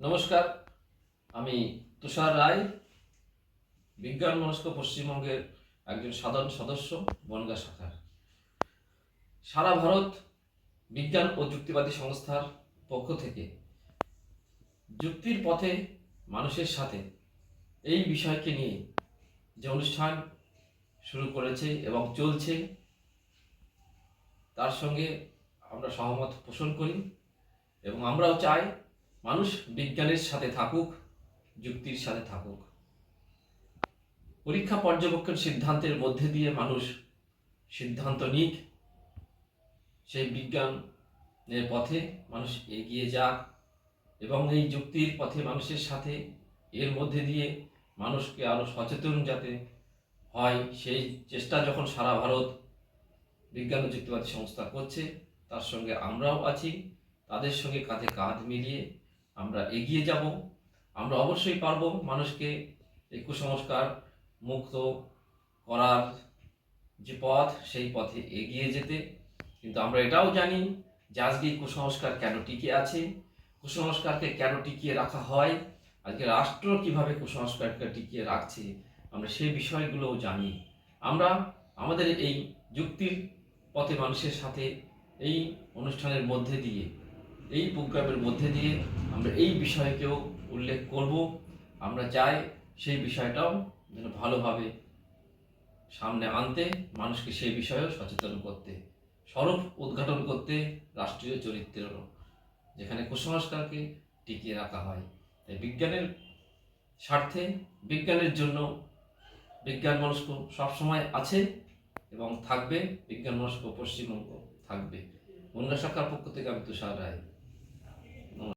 নমস্কার, আমি তুষার রায়, বিজ্ঞান মনস্ক পশ্চিমবঙ্গের একজন সাধারণ সদস্য, বনগা শাখার। সারা ভারত বিজ্ঞান ও যুক্তিবাদী সংস্থার পক্ষ থেকে যুক্তির পথে মানুষের সাথে এই বিষয়কে নিয়ে যে অনুষ্ঠান শুরু করেছে এবং চলছে, তার সঙ্গে আমরা সহমত পোষণ করি এবং আমরাও চাই মানুষ বিজ্ঞানের সাথে থাকুক, যুক্তির সাথে থাকুক। পরীক্ষা পর্যবেক্ষণ সিদ্ধান্তের মধ্যে দিয়ে মানুষ সিদ্ধান্ত নিক, সেই বিজ্ঞানের পথে মানুষ এগিয়ে যাক এবং এই যুক্তির পথে মানুষের সাথে এর মধ্যে দিয়ে মানুষকে আরও সচেতন যাতে হয়, সেই চেষ্টা যখন সারা ভারত বিজ্ঞান ও যুক্তিবাদী সংস্থা করছে, তার সঙ্গে আমরাও আছি, তাদের সঙ্গে কাঁধে কাঁধ মিলিয়ে আমরা এগিয়ে যাব। আমরা অবশ্যই পারব মানুষকে এই কুসংস্কার মুক্ত করার যে পথ, সেই পথে এগিয়ে যেতে। কিন্তু আমরা এটাও জানি যে আজকে কুসংস্কার কেন টিকে আছে, কুসংস্কারকে কেন টিকিয়ে রাখা হয়, আজকে রাষ্ট্র কীভাবে কুসংস্কারকে টিকিয়ে রাখছে, আমরা সেই বিষয়গুলোও জানি। আমরা আমাদের এই যুক্তির পথে মানুষের সাথে এই অনুষ্ঠানের মধ্যে দিয়ে এই প্রোগ্রামের মধ্যে দিয়ে আমরা এই বিষয়কেও উল্লেখ করব। আমরা চাই সেই বিষয়টাও যেন ভালোভাবে সামনে আনতে, মানুষকে সেই বিষয়েও সচেতন করতে, স্বরূপ উদ্ঘাটন করতে রাষ্ট্রীয় চরিত্রেরও, যেখানে কুসংস্কারকে টিকিয়ে রাখা হয়। তাই বিজ্ঞানের স্বার্থে, বিজ্ঞানের জন্য বিজ্ঞান মনস্ক সবসময় আছে এবং থাকবে, বিজ্ঞান মনস্ক পশ্চিমবঙ্গ থাকবে। বনগা শাখার পক্ষ থেকে আমি তুষার রায়।